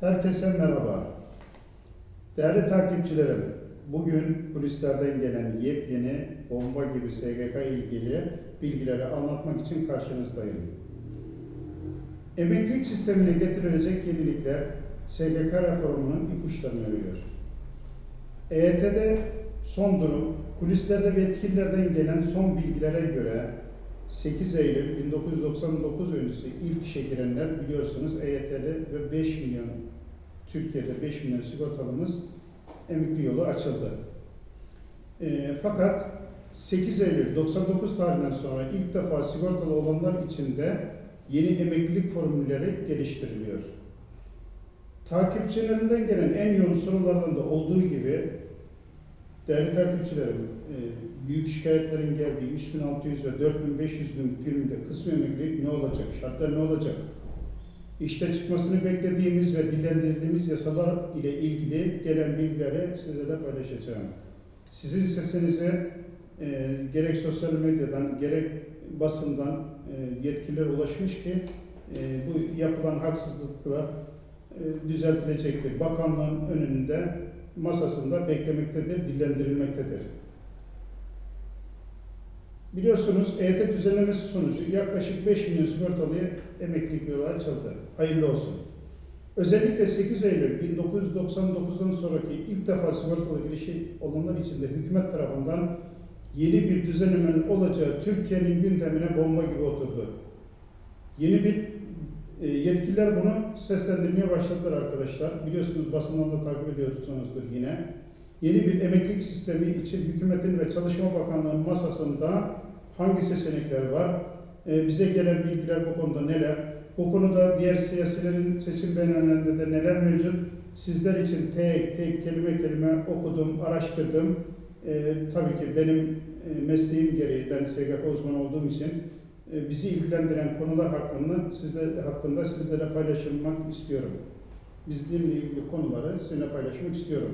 Herkese merhaba. Değerli takipçilerim, bugün kulislerden gelen yepyeni bomba gibi SGK ilgili bilgileri anlatmak için karşınızdayım. Emeklilik sistemine getirilecek yenilikler SGK reformunun ipuçlarını veriyor. EYT'de son durum, kulislerde ve yetkililerden gelen son bilgilere göre 8 Eylül 1999 öncesi ilk işe girenler biliyorsunuz EYT'li ve 5 milyon Türkiye'de 5 milyon sigortalımız emekli yolu açıldı. E, fakat 8 Eylül 99 tarihinden sonra ilk defa sigortalı olanlar için de yeni emeklilik formülleri geliştiriliyor. Takipçilerinden gelen en yoğun sorulardan da olduğu gibi değerli takipçilerim, e, büyük şikayetlerin geldiği 3600 ve 4500 gün primde kısmi emeklilik ne olacak, şartlar ne olacak? İşte çıkmasını beklediğimiz ve dillendirdiğimiz yasalar ile ilgili gelen bilgileri sizlerle paylaşacağım. Sizin sesinize e, gerek sosyal medyadan gerek basından e, yetkililer ulaşmış ki e, bu yapılan haksızlıklar e, düzeltilecektir. Bakanlığın önünde masasında beklemektedir, dillendirilmektedir. Biliyorsunuz EYT düzenlemesi sonucu yaklaşık 5 milyon sigortalıya emeklilik yolu açıldı. Hayırlı olsun. Özellikle 8 Eylül 1999'dan sonraki ilk defa sigortalı girişi olanlar için de hükümet tarafından yeni bir düzenlemenin olacağı Türkiye'nin gündemine bomba gibi oturdu. Yeni bir e, yetkililer bunu seslendirmeye başladılar arkadaşlar. Biliyorsunuz basından da takip ediyorsunuzdur yine. Yeni bir emeklilik sistemi için hükümetin ve Çalışma Bakanlığı'nın masasında hangi seçenekler var? E, bize gelen bilgiler bu konuda neler? Bu konuda diğer siyasilerin seçim beyanlarında de neler mevcut? Sizler için tek tek kelime kelime okudum, araştırdım. E, tabii ki benim e, mesleğim gereği, ben SGK uzmanı olduğum için e, bizi ilgilendiren konular hakkında, sizler, hakkında sizlere paylaşılmak istiyorum. Bizimle ilgili konuları sizinle paylaşmak istiyorum.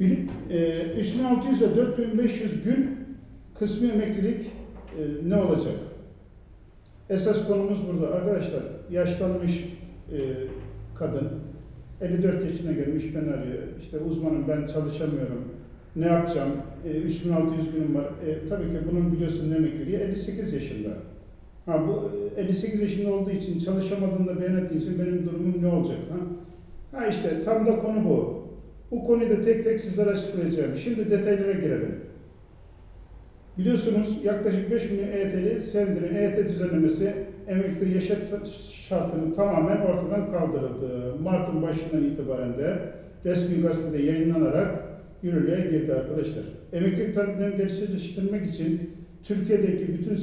Bir, e, 3600 ve 4500 gün kısmi emeklilik e, ne olacak? Esas konumuz burada. Arkadaşlar yaşlanmış e, kadın 54 yaşına gelmiş ben arıyor. İşte uzmanım ben çalışamıyorum. Ne yapacağım? E, 3600 günüm var. E, tabii ki bunun biliyorsun emekliliği 58 yaşında. Ha bu e, 58 yaşında olduğu için çalışamadığında beyan ettiği için benim durumum ne olacak? Ha? ha işte tam da konu bu. Bu konuyu da tek tek sizlere açıklayacağım. Şimdi detaylara girelim. Biliyorsunuz yaklaşık 5 milyon EYT'li sendirin EYT düzenlemesi emekli yaşa şartını tamamen ortadan kaldırıldı. Mart'ın başından itibaren de resmi gazetede yayınlanarak yürürlüğe girdi arkadaşlar. Emeklilik taleplerini gerçekleştirmek için Türkiye'deki bütün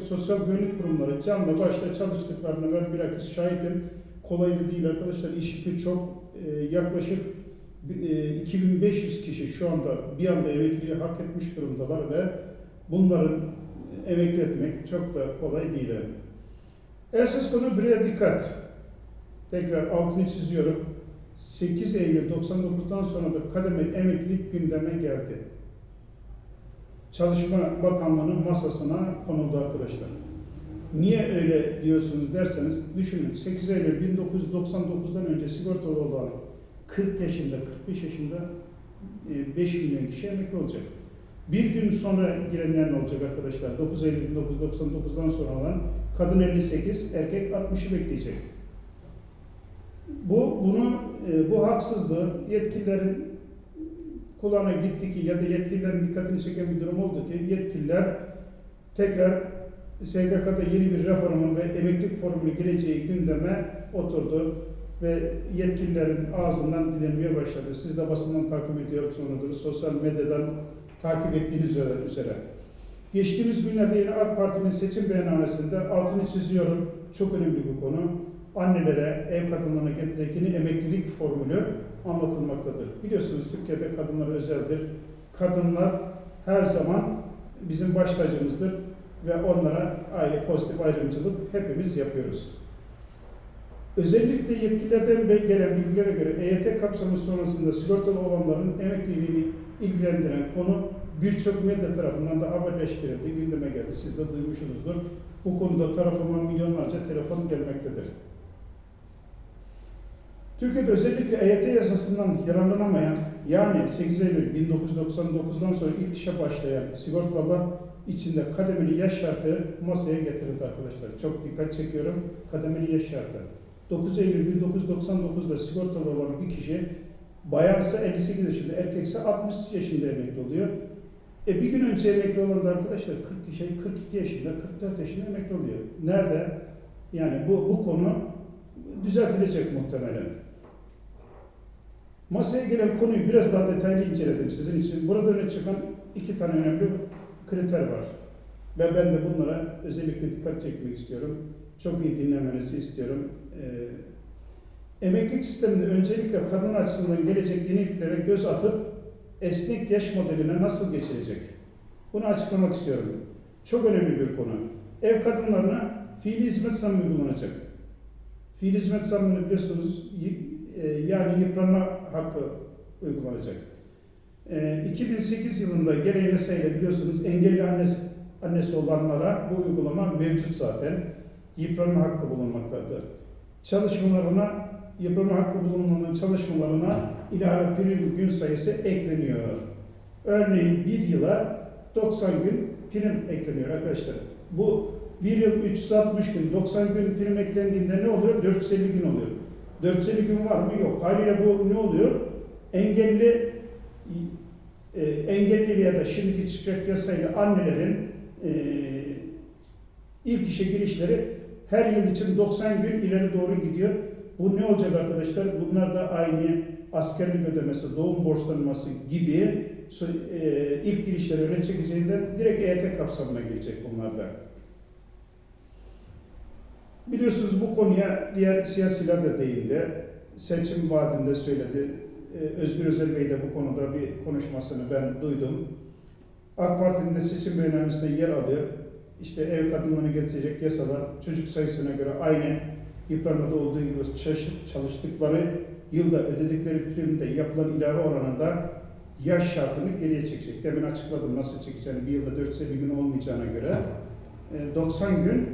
sosyal güvenlik kurumları canlı başla çalıştıklarını ben bilakis şahidim. Kolay da değil arkadaşlar. İş yükü çok e, yaklaşık e, 2500 kişi şu anda bir anda emekliliği hak etmiş durumdalar ve bunların emekli etmek çok da kolay değil. Esas konu buraya dikkat. Tekrar altını çiziyorum. 8 Eylül 99'dan sonra da kademe emeklilik gündeme geldi. Çalışma Bakanlığı'nın masasına konuldu arkadaşlar. Niye öyle diyorsunuz derseniz düşünün 8 Eylül 1999'dan önce sigortalı olan 40 yaşında 45 yaşında 5 milyon kişi emekli olacak. Bir gün sonra girenler ne olacak arkadaşlar? 9 Eylül 1999'dan sonra olan kadın 58, erkek 60'ı bekleyecek. Bu bunu e, bu haksızlığı yetkililerin kulağına gitti ki ya da yetkililerin dikkatini çeken bir durum oldu ki yetkililer tekrar SGK'da yeni bir reformun ve emeklilik formülü gireceği gündeme oturdu ve yetkililerin ağzından dilenmeye başladı. Siz de basından takip ediyorsunuzdur, sosyal medyadan takip ettiğiniz üzere. Geçtiğimiz günlerde yine AK Parti'nin seçim beyannamesinde altını çiziyorum. Çok önemli bir konu. Annelere, ev kadınlarına getirecek yeni emeklilik formülü anlatılmaktadır. Biliyorsunuz Türkiye'de kadınlar özeldir. Kadınlar her zaman bizim baş tacımızdır ve onlara ayrı pozitif ayrımcılık hepimiz yapıyoruz. Özellikle yetkililerden gelen bilgilere göre EYT kapsamı sonrasında sigortalı olanların emekliliğini ilgilendiren konu birçok medya tarafından da haberleştirildi, gündeme geldi. Siz de duymuşsunuzdur. Bu konuda tarafıma milyonlarca telefon gelmektedir. Türkiye'de özellikle EYT yasasından yararlanamayan yani 8 Eylül 1999'dan sonra ilk işe başlayan sigortalılar içinde kademeli yaş şartı masaya getirildi arkadaşlar. Çok dikkat çekiyorum. Kademeli yaş şartı. 9 Eylül 1999'da sigortalı olan bir kişi bayansa 58 yaşında, erkekse 60 yaşında emekli oluyor. E bir gün önce emekli olan da arkadaşlar 40 şey 42 yaşında, 44 yaşında emekli oluyor. Nerede? Yani bu bu konu düzeltilecek muhtemelen. Masaya gelen konuyu biraz daha detaylı inceledim sizin için. Burada öne çıkan iki tane önemli kriter var. Ve ben de bunlara özellikle dikkat çekmek istiyorum. Çok iyi dinlemenizi istiyorum. Ee, emeklilik sisteminde öncelikle kadın açısından gelecek yeniliklere göz atıp esnek yaş modeline nasıl geçilecek? Bunu açıklamak istiyorum. Çok önemli bir konu. Ev kadınlarına fiili hizmet zammı uygulanacak. Fiil hizmet zammını biliyorsunuz e, yani yıpranma hakkı uygulanacak. E, 2008 yılında gereği yasayla biliyorsunuz engelli annesi, annesi olanlara bu uygulama mevcut zaten. Yıpranma hakkı bulunmaktadır. Çalışmalarına, yıpranma hakkı bulunmanın çalışmalarına ilave prim gün sayısı ekleniyor. Örneğin bir yıla 90 gün prim ekleniyor arkadaşlar. Bu bir yıl 360 gün, 90 gün prim eklendiğinde ne oluyor? 450 gün oluyor. 450 gün var mı? Yok. Haliyle bu ne oluyor? Engelli e, engelli ya da şimdiki çıkacak yasayla annelerin e, ilk işe girişleri her yıl için 90 gün ileri doğru gidiyor. Bu ne olacak arkadaşlar? Bunlar da aynı askerlik ödemesi, doğum borçlanması gibi e, ilk girişleri öne çekeceğinden direkt EYT kapsamına gelecek bunlar da. Biliyorsunuz bu konuya diğer siyasiler de değindi. Seçim vaadinde söyledi. Ee, Özgür Özel Bey de bu konuda bir konuşmasını ben duydum. AK Parti'nin de seçim beyannamesinde yer alıyor. İşte ev kadınlarını getirecek yasalar çocuk sayısına göre aynı yıpranmada olduğu gibi çalış- çalıştıkları yılda ödedikleri primde yapılan ilave oranında yaş şartını geriye çekecek. Demin açıkladım nasıl çekeceğini. Bir yılda 450 gün olmayacağına göre e, 90 gün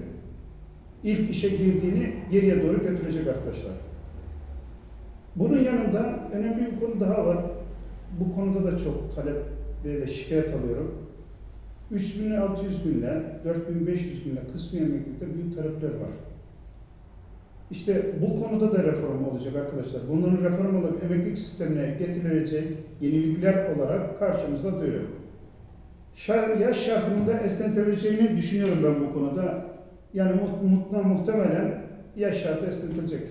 ilk işe girdiğini geriye doğru götürecek arkadaşlar. Bunun yanında önemli bir konu daha var. Bu konuda da çok talep ve şikayet alıyorum. 3600 günle 4500 günle kısmi emeklilikte büyük talepler var. İşte bu konuda da reform olacak arkadaşlar. Bunların reform olarak emeklilik sistemine getirilecek yenilikler olarak karşımızda duruyor. Şa- Yaş şartında esnetilebileceğini düşünüyorum ben bu konuda. Yani mu- mutlu, muhtemelen yaş şartı esnetilecek.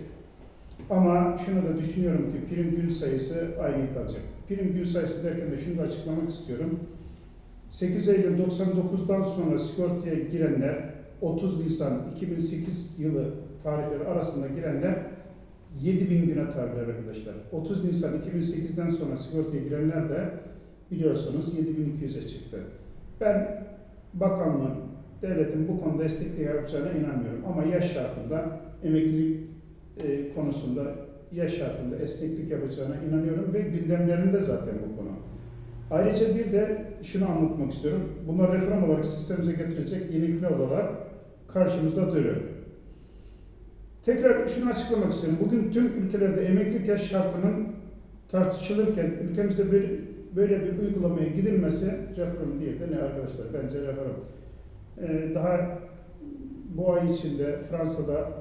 Ama şunu da düşünüyorum ki prim gün sayısı aynı kalacak. Prim gün sayısı derken de şunu da açıklamak istiyorum. 8 Eylül 99'dan sonra sigortaya girenler 30 Nisan 2008 yılı tarihleri arasında girenler 7000 güne tabiler arkadaşlar. 30 Nisan 2008'den sonra sigortaya girenler de biliyorsunuz 7200'e çıktı. Ben bakanlığın, devletin bu konuda destek yapacağına inanmıyorum. Ama yaş şartında emeklilik e, konusunda yaş şartında esneklik yapacağına inanıyorum ve gündemlerinde zaten bu konu. Ayrıca bir de şunu anlatmak istiyorum. Bunlar reform olarak sistemimize getirecek yenilikler olarak karşımızda duruyor. Tekrar şunu açıklamak istiyorum. Bugün tüm ülkelerde emeklilik yaş şartının tartışılırken ülkemizde bir, böyle bir uygulamaya gidilmesi reform değil de ne arkadaşlar? Bence reform. Ee, daha bu ay içinde Fransa'da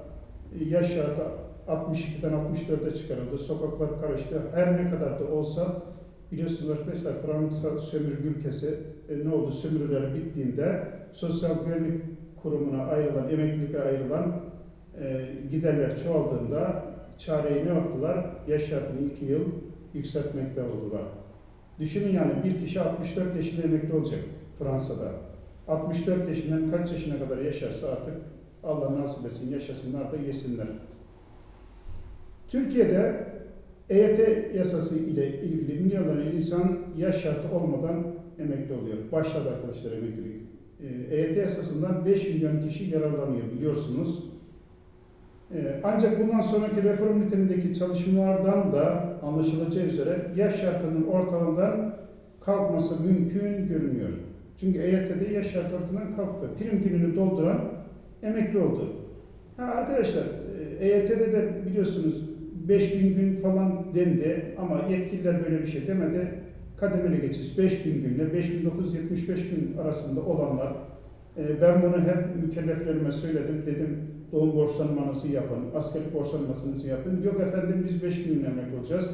yaş şartı 62'den 64'e çıkarıldı. Sokaklar karıştı. Her ne kadar da olsa biliyorsunuz arkadaşlar Fransa sömürge ülkesi e, ne oldu? Sömürüler bittiğinde Sosyal Güvenlik Kurumu'na ayrılan, emeklilikle ayrılan e, giderler çoğaldığında çareyi ne yaptılar? Yaş şartını 2 yıl yükseltmekte oldular. Düşünün yani bir kişi 64 yaşında emekli olacak Fransa'da. 64 yaşından kaç yaşına kadar yaşarsa artık Allah nasip etsin yaşasınlar da yesinler. Türkiye'de EYT yasası ile ilgili milyonlarca insan yaş şartı olmadan emekli oluyor. Başladı arkadaşlar emeklilik. Ee, EYT yasasından 5 milyon kişi yararlanıyor biliyorsunuz. Ee, Ancak bundan sonraki reform niteliğindeki çalışmalardan da anlaşılacağı üzere yaş şartının ortadan kalkması mümkün görünüyor. Çünkü EYT'de yaş şartı ortadan kalktı. Prim gününü dolduran emekli oldu. Ha arkadaşlar, e, EYT'de de biliyorsunuz 5000 gün falan dendi ama yetkililer böyle bir şey demedi. Kademeli geçiş 5000 günle 5975 gün arasında olanlar e, ben bunu hep mükelleflerime söyledim. Dedim doğum borçlanmanızı yapın, askerlik borçlanmasınızı yapın. Yok efendim biz 5 gün emekli olacağız.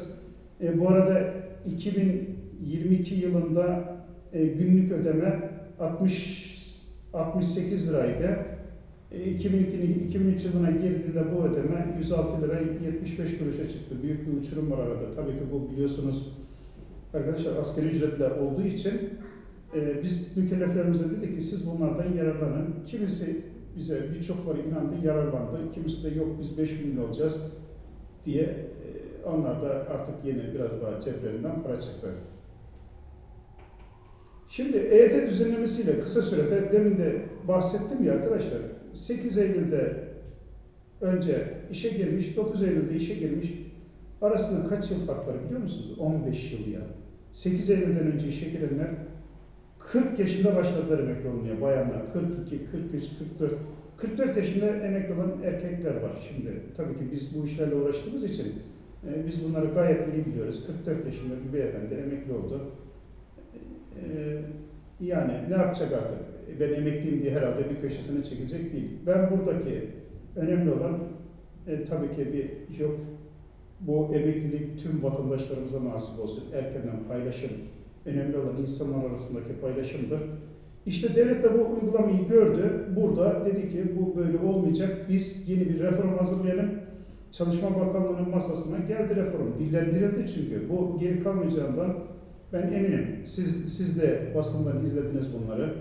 E, bu arada 2022 yılında e, günlük ödeme 60 68 liraydı. E, 2002, 2003 yılına girdiğinde bu ödeme 106 lira 75 kuruşa çıktı. Büyük bir uçurum var arada. Tabii ki bu biliyorsunuz arkadaşlar asgari ücretle olduğu için e, biz mükelleflerimize dedik ki siz bunlardan yararlanın. Kimisi bize birçok var inandı, yararlandı. Kimisi de yok biz 5 bin lira olacağız diye e, onlar da artık yeni biraz daha ceplerinden para çıktı. Şimdi EYT düzenlemesiyle kısa sürede demin de bahsettim ya arkadaşlar 8 Eylül'de önce işe girmiş, 9 Eylül'de işe girmiş. Arasında kaç yıl fark var biliyor musunuz? 15 yıl ya. 8 Eylül'den önce işe girenler 40 yaşında başladılar emekli olmaya bayanlar. 42, 43, 44. 44 yaşında emekli olan erkekler var şimdi. Tabii ki biz bu işlerle uğraştığımız için e, biz bunları gayet iyi biliyoruz. 44 yaşında bir beyefendi emekli oldu. E, yani ne yapacak artık? E, Ben emekliyim diye herhalde bir köşesine çekecek değil. Ben buradaki önemli olan e, tabii ki bir yok. Bu emeklilik tüm vatandaşlarımıza nasip olsun. Erkenden paylaşım. Önemli olan insanlar arasındaki paylaşımdır. İşte devlet de bu uygulamayı gördü. Burada dedi ki bu böyle olmayacak. Biz yeni bir reform hazırlayalım. Çalışma Bakanlığı'nın masasına geldi reform. Dillendirildi çünkü. Bu geri kalmayacağından ben eminim. Siz, siz de basından izlediniz bunları.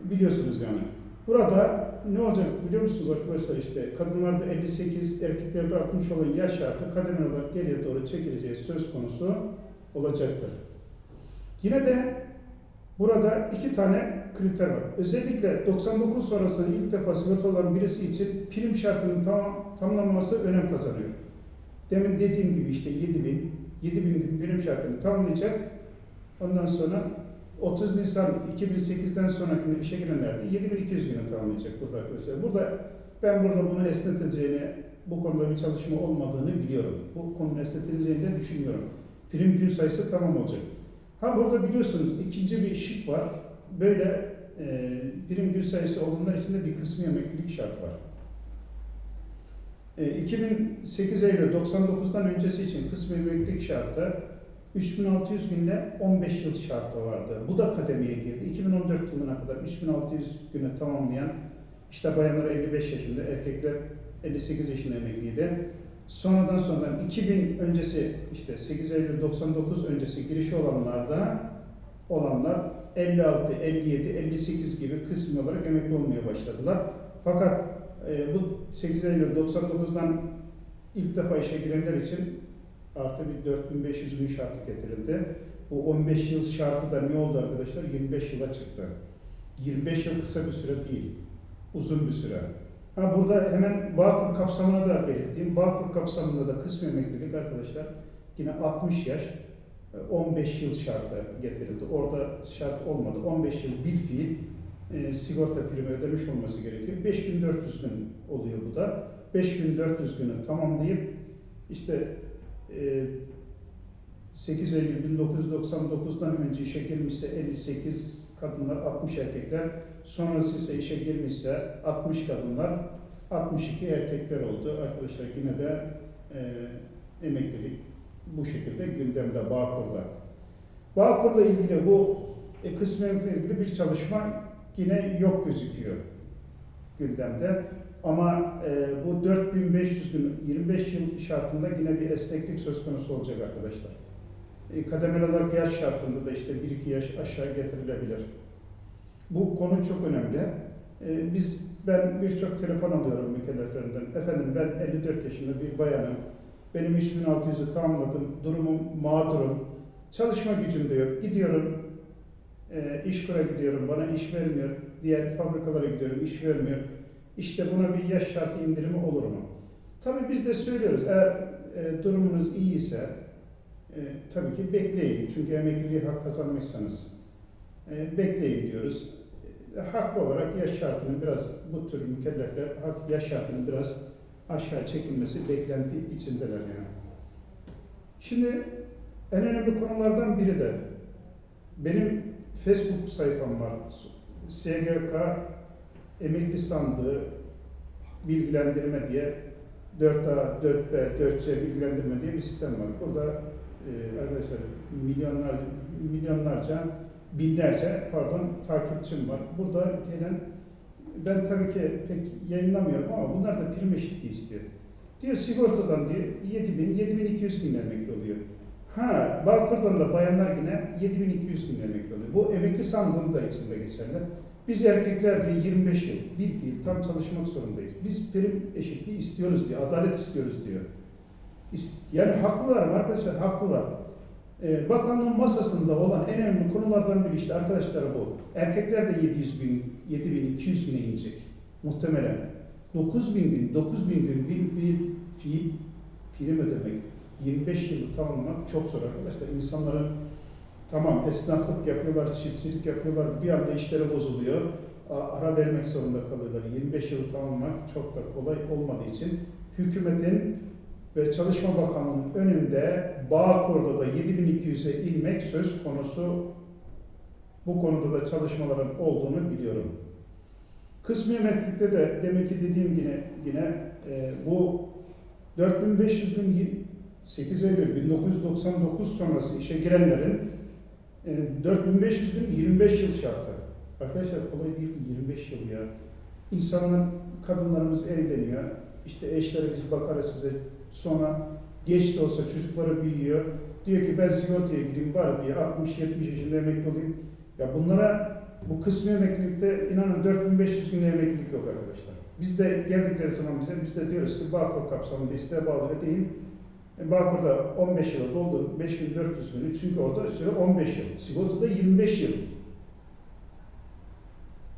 Biliyorsunuz yani. Burada ne olacak biliyor musunuz arkadaşlar işte kadınlarda 58, erkeklerde 60 olan yaş şartı kademeli olarak geriye doğru çekileceği söz konusu olacaktır. Yine de burada iki tane kriter var. Özellikle 99 sonrasında ilk defa sigorta olan birisi için prim şartının tam, tamamlanması önem kazanıyor. Demin dediğim gibi işte 7000, 7000 gün prim şartını tamamlayacak. Ondan sonra 30 Nisan 2008'den sonraki işe girenler de 7200 günü tamamlayacak burada arkadaşlar. Burada ben burada bunu esneteceğini, bu konuda bir çalışma olmadığını biliyorum. Bu konunun esnetileceğini de düşünüyorum. Prim gün sayısı tamam olacak. Ha burada biliyorsunuz ikinci bir şık var. Böyle e, prim gün sayısı olanlar için de bir kısmi emeklilik şart var. E, 2008 Eylül 99'dan öncesi için kısmi emeklilik şartı 3600 günle 15 yıl şartı vardı. Bu da kademeye girdi. 2014 yılına kadar 3600 günü tamamlayan işte bayanlar 55 yaşında, erkekler 58 yaşında emekliydi. Sonradan sonra 2000 öncesi işte 8 Eylül 99 öncesi girişi olanlarda olanlar 56, 57, 58 gibi kısmi olarak emekli olmaya başladılar. Fakat e, bu 8 Eylül 99'dan ilk defa işe girenler için artı bir 4500 gün şartı getirildi. Bu 15 yıl şartı da ne oldu arkadaşlar? 25 yıla çıktı. 25 yıl kısa bir süre değil. Uzun bir süre. Ha burada hemen Bağkur kapsamına da belirteyim. Bağkur kapsamında da kısmi emeklilik arkadaşlar yine 60 yaş 15 yıl şartı getirildi. Orada şart olmadı. 15 yıl bir fiil e, sigorta primi ödemiş olması gerekiyor. 5400 gün oluyor bu da. 5400 günü tamamlayıp işte e, 8 Eylül 1999'dan önce işe girmişse 58 kadınlar, 60 erkekler, sonrası ise işe girmişse 60 kadınlar, 62 erkekler oldu. Arkadaşlar yine de e, emeklilik bu şekilde gündemde Bağkur'da. Bağkur'la ilgili bu e, kısmen ilgili bir çalışma yine yok gözüküyor gündemde. Ama e, bu 4500 gün 25 yıl şartında yine bir esneklik söz konusu olacak arkadaşlar. E, kademeli olarak yaş şartında da işte 1-2 yaş aşağı getirilebilir. Bu konu çok önemli. E, biz ben birçok telefon alıyorum mükelleflerimden. Efendim ben 54 yaşında bir bayanım. Benim 3600'ü tamamladım. Durumum mağdurum. Çalışma gücüm de yok. Gidiyorum e, İşkur'a gidiyorum. Bana iş vermiyor. Diğer fabrikalara gidiyorum. iş vermiyor. İşte buna bir yaş şartı indirimi olur mu? Tabii biz de söylüyoruz. Eğer e, durumunuz iyi ise e, tabii ki bekleyin. Çünkü emekliliği hak kazanmışsanız e, bekleyin diyoruz. E, haklı olarak yaş şartını biraz bu tür mükellefler yaş şartını biraz aşağı çekilmesi beklenti içindeler yani. Şimdi en önemli konulardan biri de benim Facebook sayfam var. SGK emekli sandığı bilgilendirme diye 4A, 4B, 4C bilgilendirme diye bir sistem var. Burada e, arkadaşlar milyonlar, milyonlarca, binlerce pardon takipçim var. Burada gelen ben tabii ki pek yayınlamıyorum ama bunlar da prim eşitliği istiyor. Diyor sigortadan diyor 7000, 7200 bin emekli oluyor. Ha, Bağkur'dan da bayanlar yine 7200 bin emekli oluyor. Bu emekli sandığının da içinde geçerli. Biz erkekler diye 25 yıl bir fiil tam çalışmak zorundayız. Biz prim eşitliği istiyoruz diyor, adalet istiyoruz diyor. Yani haklılar arkadaşlar, haklılar. Ee, bakanlığın masasında olan en önemli konulardan biri işte arkadaşlar bu. Erkekler de 700 bin, 7200 bine inecek muhtemelen. 9000 gün, 9000 gün bir, bir fiil prim ödemek, 25 yılı tamamlamak çok zor arkadaşlar. İnsanların tamam esnaflık yapıyorlar, çiftçilik yapıyorlar, bir anda işleri bozuluyor. Ara vermek zorunda kalıyorlar. 25 yılı tamamlamak çok da kolay olmadığı için hükümetin ve Çalışma Bakanlığı'nın önünde Bağkur'da da 7200'e inmek söz konusu. Bu konuda da çalışmaların olduğunu biliyorum. Kısmi emeklilikte de demek ki dediğim yine yine e, bu 4500 gün y- 8 Eylül 1999 sonrası işe girenlerin e, 4500 gün 25 yıl şartı. Arkadaşlar kolay değil ki 25 yıl ya. İnsanlar, kadınlarımız evleniyor. İşte eşleri biz bakarız size. Sonra geç de olsa çocukları büyüyor. Diyor ki ben sigortaya gireyim var diye 60-70 yaşında emekli olayım. Ya bunlara bu kısmi emeklilikte inanın 4500 gün emeklilik yok arkadaşlar. Biz de geldikleri zaman bize biz de diyoruz ki Bağkur kapsamında isteğe bağlı ödeyin. E, Bağkur'da 15 yıla doldu 5400 günü çünkü orada süre 15 yıl. Sigortada 25 yıl.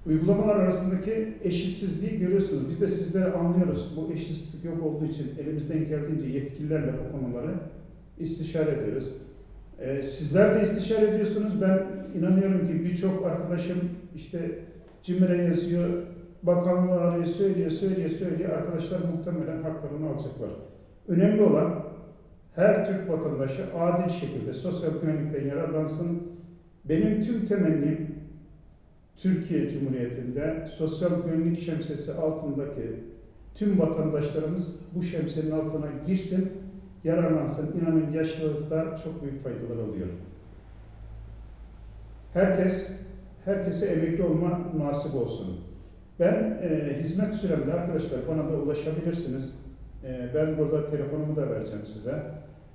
Uygulamalar arasındaki eşitsizliği görüyorsunuz. Biz de sizlere anlıyoruz. Bu eşitsizlik yok olduğu için elimizden geldiğince yetkililerle bu konuları istişare ediyoruz. Ee, sizler de istişare ediyorsunuz. Ben inanıyorum ki birçok arkadaşım işte CİMER'e yazıyor, bakanlığı arıyor, söylüyor, söylüyor, söylüyor. Arkadaşlar muhtemelen haklarını alacaklar. Önemli olan her Türk vatandaşı adil şekilde sosyal güvenlikten yararlansın. Benim tüm temennim Türkiye Cumhuriyeti'nde sosyal güvenlik şemsiyesi altındaki tüm vatandaşlarımız bu şemsiyenin altına girsin, yararlansın. İnanın yaşlılıkta çok büyük faydalar oluyor. Herkes, herkese emekli olma nasip olsun. Ben e, hizmet süremde arkadaşlar bana da ulaşabilirsiniz. E, ben burada telefonumu da vereceğim size.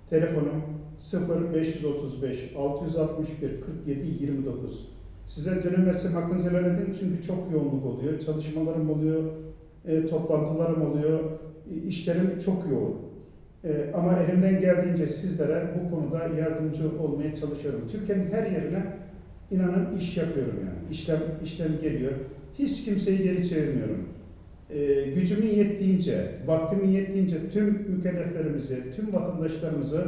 Telefonum 0535 661 47 29. Size dönülmesi hakkınızı helal edin çünkü çok yoğunluk oluyor. Çalışmalarım oluyor, e, toplantılarım oluyor, e, işlerim çok yoğun. E, ama elimden geldiğince sizlere bu konuda yardımcı olmaya çalışıyorum. Türkiye'nin her yerine inanın iş yapıyorum yani. İşlem, işlem geliyor. Hiç kimseyi geri çevirmiyorum. E, gücümün yettiğince, vaktimin yettiğince tüm mükelleflerimizi, tüm vatandaşlarımızı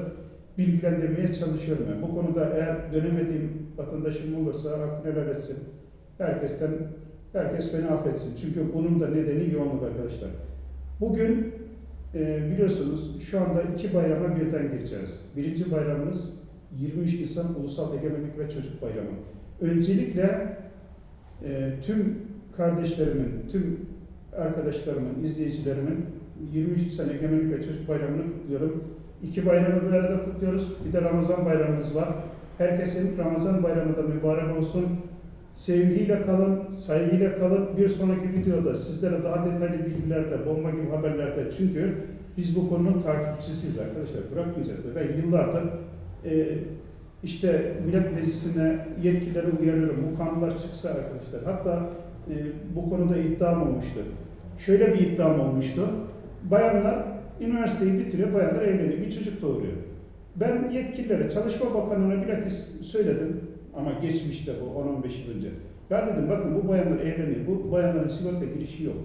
bilgilendirmeye çalışıyorum. Yani bu konuda eğer dönemediğim vatandaşım olursa hakkını helal etsin. Herkesten, herkes beni affetsin. Çünkü bunun da nedeni yoğunluk arkadaşlar. Bugün e, biliyorsunuz şu anda iki bayrama birden gireceğiz. Birinci bayramımız 23 Nisan Ulusal Egemenlik ve Çocuk Bayramı. Öncelikle e, tüm kardeşlerimin, tüm arkadaşlarımın, izleyicilerimin 23 Nisan Egemenlik ve Çocuk Bayramı'nı kutluyorum. İki bayramı bir arada kutluyoruz. Bir de Ramazan bayramımız var. Herkesin Ramazan bayramı da mübarek olsun. Sevgiyle kalın, saygıyla kalın. Bir sonraki videoda sizlere daha detaylı bilgilerde, bomba gibi haberlerde çünkü biz bu konunun takipçisiyiz arkadaşlar. Bırakmayacağız. Ben yıllardır e, işte Millet Meclisi'ne yetkilileri uyarıyorum. Bu kanunlar çıksa arkadaşlar. Hatta e, bu konuda iddiam olmuştu. Şöyle bir iddiam olmuştu. Bayanlar üniversiteyi bitiriyor, bayanlar evleniyor, bir çocuk doğuruyor. Ben yetkililere, Çalışma Bakanlığı'na bilakis söyledim ama geçmişte bu 10-15 yıl önce. Ben dedim bakın bu bayanlar evleniyor, bu bayanların sigorta girişi yok.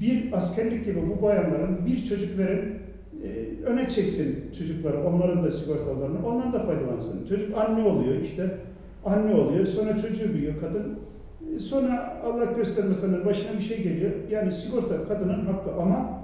Bir askerlik gibi bu bayanların bir çocuk verin, e, öne çeksin çocukları, onların da sigortalarını, onlar da faydalansın. Çocuk anne oluyor işte, anne oluyor, sonra çocuğu büyüyor kadın. E, Sonra Allah göstermesin başına bir şey geliyor. Yani sigorta kadının hakkı ama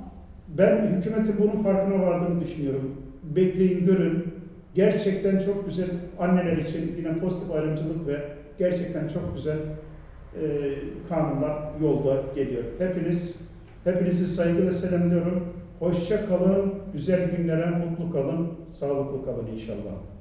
Ben hükümetin bunun farkına vardığını düşünüyorum. Bekleyin, görün. Gerçekten çok güzel anneler için yine pozitif ayrımcılık ve gerçekten çok güzel e, kanunlar yolda geliyor. Hepiniz, hepinizi saygıyla selamlıyorum. Hoşça kalın, güzel günlere mutlu kalın, sağlıklı kalın inşallah.